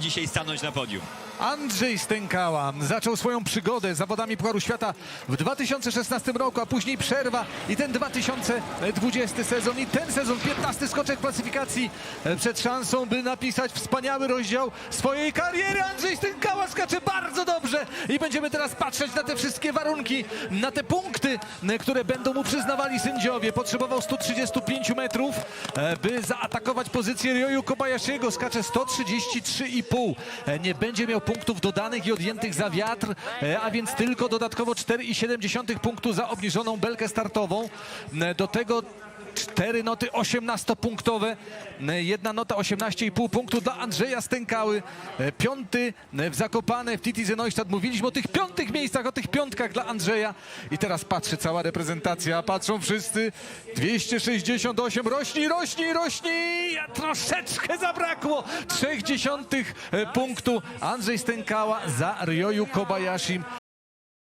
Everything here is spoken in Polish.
dzisiaj stanąć na podium. Andrzej Stękała zaczął swoją przygodę z zawodami Pucharu Świata w 2016 roku, a później przerwa i ten 2020 sezon i ten sezon 15 skoczek klasyfikacji e, przed szansą, by napisać wspaniały rozdział swojej kariery. Andrzej i będziemy teraz patrzeć na te wszystkie warunki, na te punkty, które będą mu przyznawali sędziowie. Potrzebował 135 metrów, e, by zaatakować pozycję Ryoyu Kobayashiego. Skacze 133,5. E, Nie będzie miał punktów dodanych i odjętych za wiatr, e, a więc tylko dodatkowo 4,7 punktu za obniżoną belkę startową. Do tego cztery noty 18-punktowe, E, jedna nota 18,5 punktu dla Andrzeja Stękały. E, Piąty e, w Zakopane w Titi Neustadt. Mówiliśmy o tych piątych miejscach, o tych piątkach dla Andrzeja. I teraz patrzy cała reprezentacja, patrzą wszyscy. 268, rośnij, rośnij, rośnij! A Troszeczkę zabrakło trzech dziesiątych e, punktu. Andrzej Stękała za Ryoyu Kobayashim.